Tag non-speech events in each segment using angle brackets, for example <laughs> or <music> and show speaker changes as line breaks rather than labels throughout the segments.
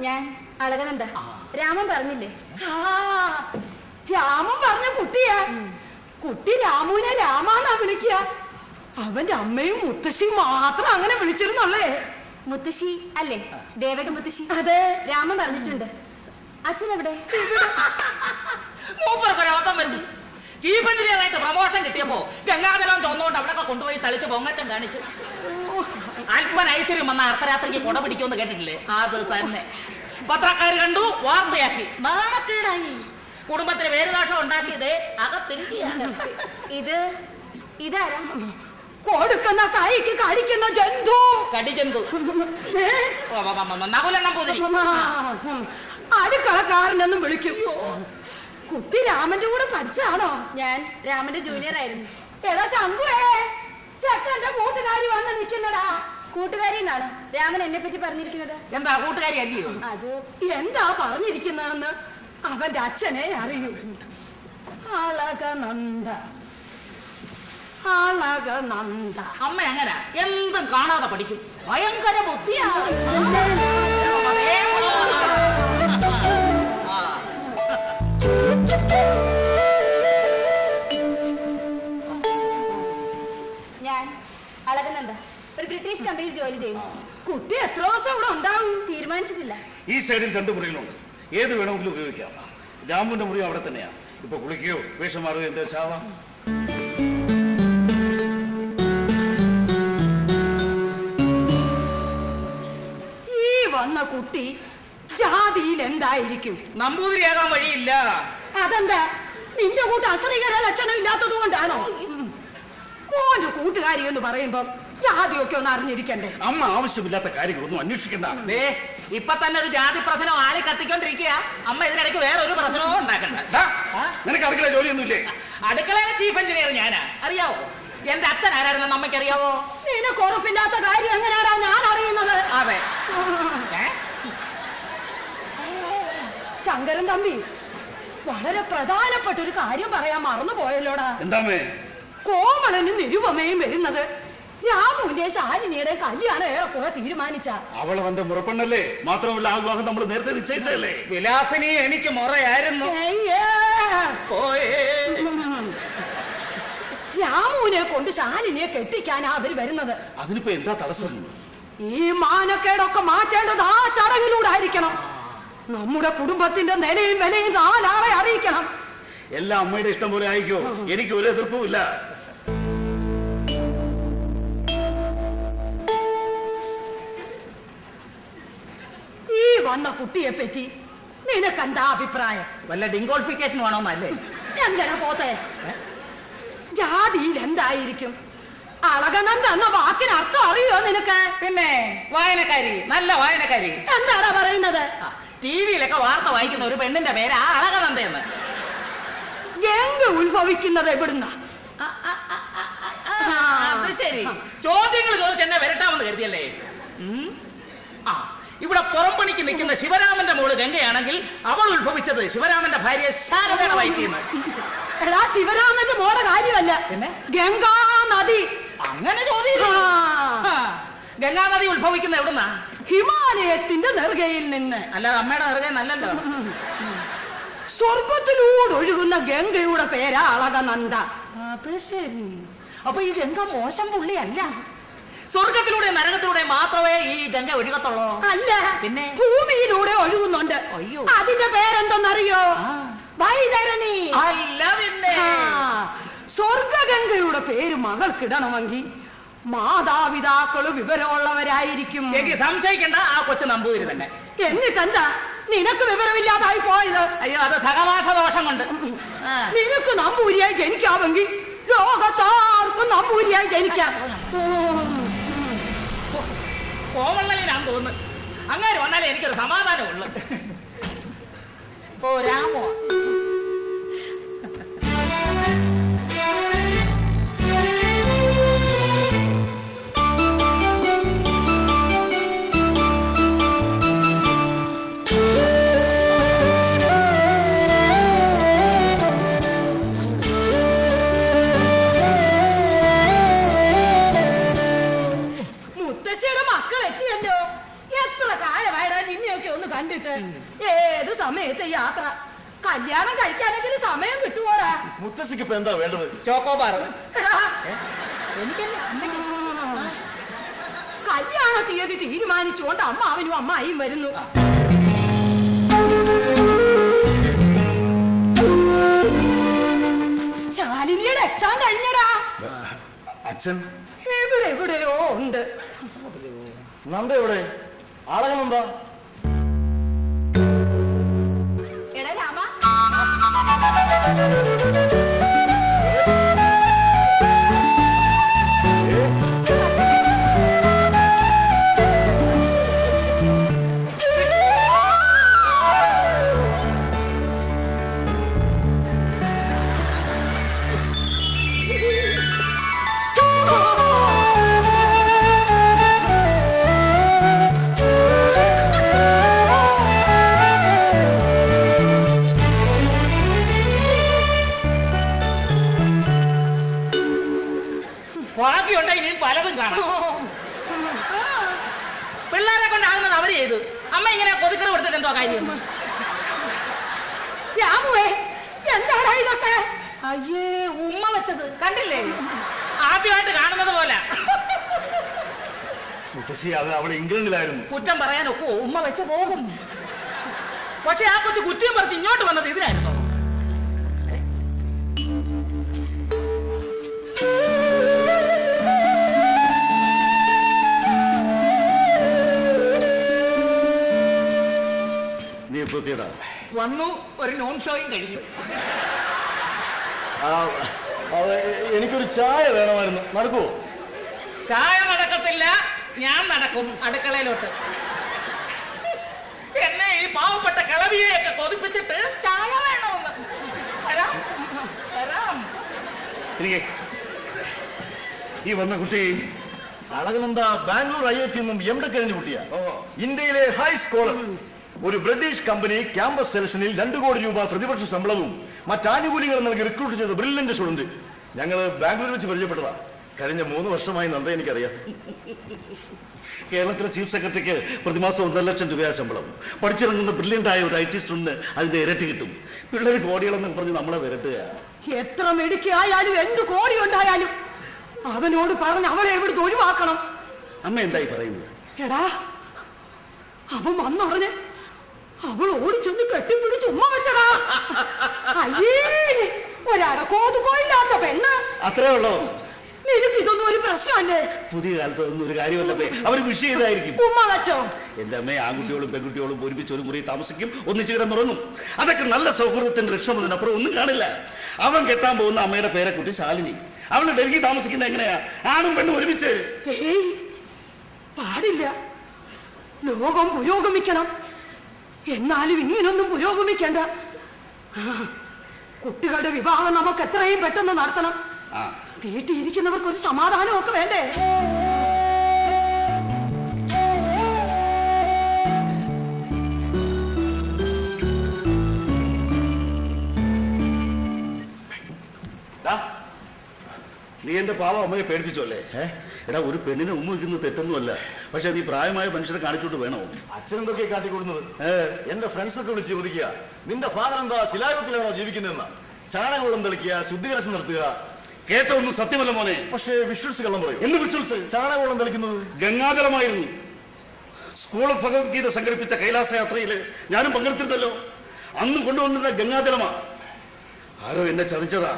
ഞാൻ അളകനന്ദ. രാമൻ പറഞ്ഞില്ലേ? രാമൻ പറഞ്ഞ കുട്ടിയാ. കുട്ടി രാമുവിനെ രാമാന്നാ വിളിക്കുക. അവന്റെ അമ്മയും മുത്തശ്ശിയും മാത്രം അങ്ങനെ വിളിച്ചിരുന്നുള്ളേ.
മുത്തശ്ശി അല്ലേ? ദേവക മുത്തശ്ശി?
അതെ.
രാമൻ പറഞ്ഞിട്ടുണ്ട്. അച്ഛൻ എവിടെ?
മൂപ്പറൊക്കെ ചീഫ് എഞ്ചിനീയറായിട്ട് പ്രമോഷൻ കിട്ടിയപ്പോ ഗംഗാജലം ചൊന്നുകൊണ്ട് അവിടെ കൊണ്ടുപോയി തളിച്ച് പൊങ്ങച്ചം കാണിച്ചു. അല്പൻ ഐശ്വര്യം വന്ന അർദ്ധരാത്രിക്ക് കുട പിടിക്കുമെന്ന് കേട്ടിട്ടില്ലേ? അത് തന്നെ. പത്രക്കാർ കണ്ടു വാർത്തയാക്കി. നാണക്കേടായി. കുടുംബത്തിന് പേരുദോഷം ഉണ്ടാക്കിയത് അകത്തിരിക്കുകയാണ്.
ഇത് ഇതാരാ?
കൊടുക്കുന്ന കൈക്ക് കടിക്കുന്ന ജന്തു.
കടിജന്തു
ഏ?
നകുലെണ്ണം പോതിരി.
അടുക്കളക്കാരനെന്നും വിളിക്കും. കുട്ടി രാമന്റെ കൂടെ പഠിച്ചാണോ?
ഞാൻ രാമന്റെ ജൂനിയർ ആയിരുന്നു.
എടാ ശങ്കുവേ ചക്കന്റെ കൂട്ടുകാരി വന്ന് നിൽക്കുന്നടാ.
കൂട്ടുകാരി എന്നാണ് രാമൻ എന്നെ പറ്റി പറഞ്ഞിരിക്കുന്നത്.
എന്താ കൂട്ടുകാരി അല്ലയോ?
അത്
എന്താ പറഞ്ഞിരിക്കുന്നതെന്ന് അവന്റെ അച്ഛനെ അറിയൂ. അളകനന്ദ അളകനന്ദ.
അമ്മ എങ്ങനെ? എന്തും കാണാതെ പഠിക്കും. ഭയങ്കര ബുദ്ധിയാണ്.
ഒരു കമ്പനിയിൽ ജോലി ചെയ്യുന്നു
കുട്ടി എത്ര ദിവസം ഇവിടെ ഉണ്ടാവും?
തീരുമാനിച്ചിട്ടില്ല.
ഈ സൈഡിൽ രണ്ട് മുറികളുണ്ട്. ഏത് വേണമെങ്കിലും ഉപയോഗിക്കാം. രാമുവിന്റെ മുറി അവിടെ തന്നെയാണ് ഇപ്പൊ കുളിക്കുകയോ വേഷം മാറുകയോ എന്താ ചാവാം?
ഈ വന്ന കുട്ടി ജാതിയിൽ എന്തായിരിക്കും?
നമ്പൂതിരിയാകാൻ വഴിയില്ല.
അതെന്താ? നിന്റെ കൂട്ട് അശ്രീകര ലക്ഷണം ഇല്ലാത്തത് കൊണ്ടാണോ? മോന്റെ കൂട്ടുകാരി എന്ന് പറയുമ്പം ജാതിയൊക്കെ ഒന്ന് അറിഞ്ഞിരിക്കണ്ടേ?
അമ്മ ആവശ്യമില്ലാത്ത കാര്യങ്ങളൊന്നും അന്വേഷിക്കണ്ട.
ദേ, ഇപ്പൊ തന്നെ ഒരു ജാതി പ്രശ്നം ആളി കത്തിക്കൊണ്ടിരിക്കുക. അമ്മ ഇതിനിടയ്ക്ക് വേറെ ഒരു പ്രശ്നവും ഉണ്ടാക്കണ്ട.
നിനക്ക് അടുക്കള ജോലിയൊന്നുമില്ലേ?
അടുക്കളയുടെ ചീഫ് എഞ്ചിനീയർ ഞാനാ. അറിയാവോ? എന്റെ അച്ഛൻ ആരായിരുന്നു അമ്മയ്ക്ക് അറിയാവോ
നിനക്ക് ഉറപ്പില്ലാത്ത കാര്യം എങ്ങനെയാണോ ഞാൻ അറിയുന്നത്?
അതെ.
ശങ്കരൻ തമ്പി വളരെ പ്രധാനപ്പെട്ട ഒരു കാര്യം പറയാൻ മറന്നു പോയല്ലോടാ
എന്താമേ
കോമളനും നിരുപമയും വരുന്നത് രാമുവിന്റെ ശാലിനിയുടെ കല്യാണം ഏറെക്കുറെ തീരുമാനിച്ച
അവൾ അവന്റെ മുറപ്പെണ്ണല്ലേ? മാത്രമല്ല ആ വിവാഹം നമ്മൾ നേരത്തെ നിശ്ചയിച്ചതല്ലേ?
വിലാസിനി എനിക്ക് മുറയായിരുന്നു. പോയേ.
രാമുവിനെ കൊണ്ട് ശാലിനിയെ കെട്ടിക്കാനാ അവർ വരുന്നത്.
അതിനിപ്പോ എന്താ തടസ്സം?
ഈ മാനക്കേടൊക്കെ മാറ്റേണ്ടത് ആ ചടങ്ങിലൂടെ ആയിരിക്കണം നമ്മുടെ കുടുംബത്തിന്റെ നിലയും വിലയും നാലാളെ അറിയിക്കണം.
എല്ലാ അമ്മയുടെ ഇഷ്ടം പോലെ ആയിക്കോ. എനിക്ക് ഒരു എതിർപ്പുമില്ല
വന്ന കുട്ടിയെ പറ്റി നിനക്കെന്താ അഭിപ്രായം?
വല്ല ഡിങ്കോൾഫിക്കേഷൻ വേണോന്നല്ലേ
എന്താണ് പോത്തെ? ജാതിയിൽ എന്തായിരിക്കും? അളകനന്ദ എന്ന വാക്കിന് അർത്ഥം അറിയോ നിനക്ക്?
പിന്നെ വായനക്കാരി നല്ല വായനക്കാരി.
എന്താടാ പറയുന്നത്?
ടി വിയിലൊക്കെ വാർത്ത വായിക്കുന്ന ഒരു പെണ്ണിന്റെ പേര് ആ അളകനന്ദയെന്ന്
ഗംഗ ഉത്ഭവിക്കുന്നത് എവിടുന്ന?
അത് ശരി. ചോദ്യങ്ങൾ ചോദിച്ചെന്നെ വരട്ടാമെന്ന് കരുതിയല്ലേ? ആ. ഇവിടെ പുറംപണിക്ക് നിൽക്കുന്ന ശിവരാമന്റെ മോൾ ഗംഗയാണെങ്കിൽ അവൾ ഉത്ഭവിച്ചത് ശിവരാമന്റെ ഭാര്യ ശാരദയുടെ വയറ്റിന്ന്
എടാ ശിവരാമന്റെ മോടെ കാര്യമല്ല.
പിന്നെ?
ഗംഗാ നദി
അങ്ങനെ ചോദ്യം
ഗംഗാ
ഗംഗാനദി ഉത്ഭവിക്കുന്ന എവിടുന്നാ?
ഹിമാലയത്തിന്റെ നെറുകയിൽ നിന്ന്.
അല്ല അമ്മയുടെ നെറുകയിൽ നല്ലല്ലോ.
സ്വർഗത്തിലൂടെ ഒഴുകുന്ന ഗംഗയുടെ പേരാ അളകനന്ദ.
അത് ശരി. അപ്പൊ ഈ ഗംഗ മോശം പുള്ളിയല്ല. സ്വർഗത്തിലൂടെ നരകത്തിലൂടെ മാത്രമേ ഈ ഗംഗ ഒഴുകത്തുള്ളൂ.
അല്ല
പിന്നെ?
ഭൂമിയിലൂടെ ഒഴുകുന്നുണ്ട്.
അയ്യോ.
അതിന്റെ പേരെന്തെന്നറിയോ. വൈതരണി.
അല്ല പിന്നെ
സ്വർഗഗംഗയുടെ പേര് മകൾക്കിടണമെങ്കിൽ മാതാപിതാക്കൾ വിവരമുള്ളവരായിരിക്കും.
എനിക്ക് സംശയിക്കണ്ട ആ കൊച്ചു നമ്പൂതിരി തന്നെ.
എന്നിട്ടെന്താ? നിനക്ക് വിവരമില്ലാതായി പോയത്?
അയ്യോ അത് സഹവാസ ദോഷം കൊണ്ട്.
നിനക്ക് നമ്പൂരിയായി ജനിക്കാമെങ്കിൽ ലോകത്താർക്കും നമ്പൂരിയായി ജനിക്കാം.
കോമള്ളലിനാന്ന് തോന്നുന്നു. അങ്ങനെ വന്നാലേ എനിക്കൊരു സമാധാനമുള്ളു. ഓ രാമോ
മുത്തശ്ശിക്ക് ഇപ്പൊ എന്താ വേണ്ടത്?
ചോക്കോബാർ. <laughs>
കല്യാണ തീയതി തീരുമാനിച്ചുകൊണ്ട് അമ്മാവനും അമ്മായിയും വരുന്നു. ശാലിനിയുടെ എക്സാം കഴിഞ്ഞടാ.
അച്ഛൻ?
എവിടെ എവിടെയോ ഉണ്ട്.
നന്ദ എവിടെ? ആളകനെന്താ
എടാ രാമ.
കണ്ടില്ലേ ആദ്യമായിട്ട് കാണുന്നത് പോലെ.
മുത്തശ്ശി അത് അവിടെ ഇംഗ്ലണ്ടിലായിരുന്നു.
കുറ്റം പറയാനൊക്കെ ഉമ്മ വെച്ച പോകും. പക്ഷെ ആ കൊച്ചു കുറ്റിയും പറിച്ച് ഇങ്ങോട്ട് വന്നത് ഇതിനായിരുന്നു.
നീ എപ്പോ
വന്നു ഒരു നോൺ ഷോയും കഴിഞ്ഞു.
എനിക്കൊരു ചായ വേണമായിരുന്നു. നടക്കുവോ
ചായ നടക്കത്തില്ല ഞാൻ നടക്കും അടുക്കളയിലോട്ട്. എന്നെ ഈ പാവപ്പെട്ട കിളവിയെയൊക്കെ കൊതിപ്പിച്ചിട്ട് ചായ വേണമെന്ന്. വരാം വരാം.
എനിക്ക് ഈ വന്ന കുട്ടി Alakananda Bangalore I I T നിന്നും എം കഴിഞ്ഞ കുട്ടിയാ. ഇന്ത്യയിലെ ഹൈ സ്കോളർ ഒരു ബ്രിട്ടീഷ് കമ്പനി ക്യാമ്പസ് സെലക്ഷനിൽ രണ്ടു കോടി രൂപ പ്രതിപക്ഷ ശമ്പളവും മറ്റാനുകൂല്യങ്ങളും നൽകി റിക്രൂട്ട് ചെയ്ത ബ്രില്യന്റ് സ്റ്റുഡന്റ്. ഞങ്ങൾ ബാംഗ്ലൂരിൽ വെച്ച് പരിചയപ്പെട്ടതാ. കഴിഞ്ഞ മൂന്ന് വർഷമായി നന്ദ എനിക്കറിയാം. കേരളത്തിലെ ചീഫ് സെക്രട്ടറിക്ക് പ്രതിമാസം ഒന്നര ലക്ഷം രൂപയാ ശമ്പളം. പഠിച്ചിറങ്ങുന്ന ബ്രില്യന്റ് ആയ ഒരു ഐ ടി സ്റ്റുഡന്റ് അതിന്റെ ഇരട്ടി കിട്ടും. പിള്ളേർ കോടികളെന്ന് പറഞ്ഞ് നമ്മളെ വിരട്ടുക
എത്ര മെടുക്കായാലും എന്ത് കോടി ഉണ്ടായാലും അവനോട് പറഞ്ഞ് അവളെ എവിടുന്ന് ഒഴിവാക്കണം.
അമ്മ എന്തായി പറയുന്നത്?
എടാ അവൻ വന്നുടനെ അവൾ ഓടിച്ചെന്ന് കെട്ടിപ്പിടിച്ച് ഉമ്മ വെച്ചടാ. അയ്യേ ഒരടക്കോതുക്കോയില്ലാത്ത പെണ്ണ്.
അത്രേ ഉള്ളോ?
നിനക്ക് ഇതൊന്നും ഒരു പ്രശ്നമല്ലേ?
പുതിയ കാലത്ത് ഒന്നും ഒരു കാര്യമല്ലേ അവർ വിഷ് ചെയ്തായിരിക്കും.
ഉമ്മ വെച്ചോ.
എന്റെ അമ്മയെ ആൺകുട്ടികളും പെൺകുട്ടികളും ഒരുമിച്ച് ഒരു മുറി താമസിക്കും ഒന്നിച്ച് കിടന്നുറങ്ങും. അതൊക്കെ നല്ല സൗഹൃദത്തിന്റെ ലക്ഷ്യമതിനപ്പുറം ഒന്നും കാണില്ല. അവൻ കെട്ടാൻ പോകുന്ന അമ്മയുടെ പേരക്കുട്ടി ശാലിനി. അവൾ ഡൽഹി താമസിക്കുന്ന എങ്ങനെയാ? ആണും പെണ്ണും ഒരുമിച്ച്.
പാടില്ല. ലോകം പുരോഗമിക്കണം. എന്നാലും ഇങ്ങനൊന്നും പുരോഗമിക്കണ്ട. കുട്ടികളുടെ വിവാഹം നമുക്ക് എത്രയും പെട്ടെന്ന് നടത്തണം. വീട്ടിൽ ഇരിക്കുന്നവർക്ക് ഒരു സമാധാനമൊക്കെ വേണ്ടേ?
നീ എന്റെ പാവം അമ്മയെ പേടിപ്പിച്ചോല്ലേ? എടാ ഒരു പെണ്ണിനെ ഉമ്മ വയ്ക്കുന്നത് തെറ്റൊന്നുമല്ല. പക്ഷെ നീ പ്രായമായ മനുഷ്യരെ കാണിച്ചോട്ട് വേണോ?
അച്ഛൻ എന്തൊക്കെ കാട്ടിക്കൊടുന്നത്? എന്റെ ഫ്രണ്ട്സൊക്കെ വിളിച്ച് ചോദിക്കുക. നിന്റെ ഫാദർ എന്താ ശിലായുഗത്തിലാണോ ജീവിക്കുന്നതെന്ന്? ചാണകവെള്ളം തെളിക്കുക ശുദ്ധികലശം നടത്തുക.
കേട്ട ഒന്നും സത്യമല്ല മോനെ.
പക്ഷേ വിഷ്വൽസ് കള്ളം പറയും.
എന്ന് വിശ്വസിച്ച്
ചാണകവെള്ളം തെളിക്കുന്നത്?
ഗംഗാജലമായിരുന്നു സ്കൂൾ ഓഫ് ഭഗവത്ഗീത സംഘടിപ്പിച്ച കൈലാസ യാത്രയിൽ ഞാനും പങ്കെടുത്തിരുന്നല്ലോ. അന്ന് കൊണ്ടുവന്നിരുന്ന ഗംഗാജലമാ ആരോ എന്നെ ചതിച്ചതാ.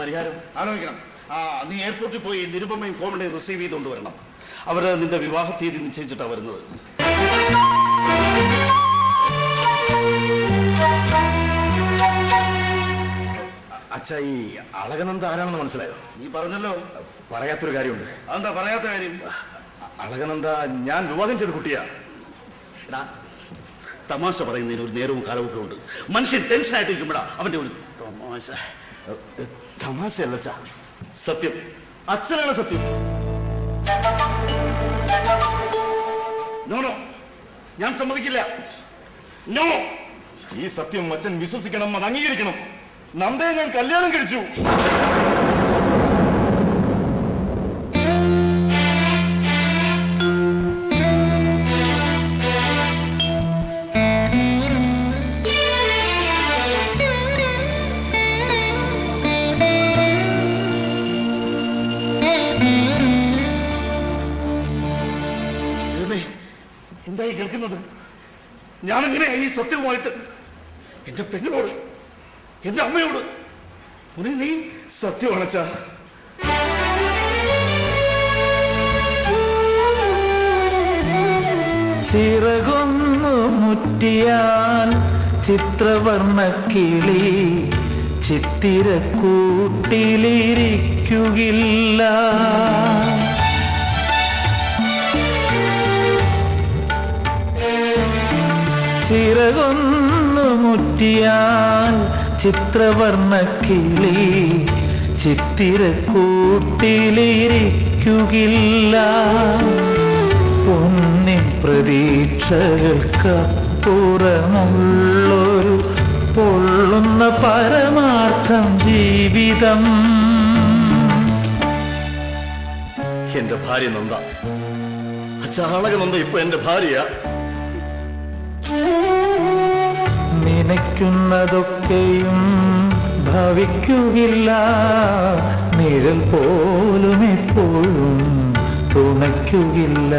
പരിഹാരം?
ആലോചിക്കണം. ആ നീ എയർപോർട്ടിൽ പോയി നിരുപമയും കോമഡിയും റിസീവ് ചെയ്തുകൊണ്ട് വരണം അവർ നിന്റെ വിവാഹ തീയതി നിശ്ചയിച്ചിട്ടാണ് വരുന്നത്.
അച്ഛ ഈ അളകനന്ദ ആരാണെന്ന് മനസ്സിലായോ?
നീ പറഞ്ഞല്ലോ.
പറയാത്തൊരു കാര്യമുണ്ട്.
അതെന്താ പറയാത്ത കാര്യം?
അളകനന്ദ ഞാൻ വിവാഹം ചെയ്ത കുട്ടിയാ.
തമാശ പറയുന്നതിന് ഒരു നേരവും കാലവും ഒക്കെ ഉണ്ട്. മനുഷ്യൻ ടെൻഷൻ ആയിട്ടിരിക്കുമ്പോഴാ അവന്റെ ഒരു തമാശ.
തമാശയല്ല
സത്യം. അച്ഛനാണ് സത്യം. നോ നോ ഞാൻ സമ്മതിക്കില്ല. നോ
ഈ സത്യം അച്ഛൻ വിശ്വസിക്കണം അത് അംഗീകരിക്കണം. നന്ദയെ ഞാൻ കല്യാണം കഴിച്ചു.
ഞാനെങ്ങനെയാ ഈ സത്യവുമായിട്ട് എന്റെ പെണ്ണിനോട് എന്റെ അമ്മയോട്? മുനി നീ സത്യമാണച്ചാ
ചിറകൊന്നു മുറ്റിയാൽ ചിത്രവർണ കിളി ചിറകൊന്നു മുറ്റിയാൽ ചിത്രവർണ കിളി ചിത്തിര കൂട്ടിലിരിക്കുകില്ല പൊന്നിൻ പ്രതീക്ഷകൾക്കപ്പുറമുള്ളൊരു പൊള്ളുന്ന പരമാർത്ഥം ജീവിതം.
എന്റെ ഭാര്യ നന്ദ. ചാണക നന്ദ ഇപ്പൊ എന്റെ ഭാര്യ
നനയ്ക്കുന്നതൊക്കെയും ഭവിക്കുകില്ല. നിഴൽ പോലും എപ്പോഴും തുണയ്ക്കുകില്ല.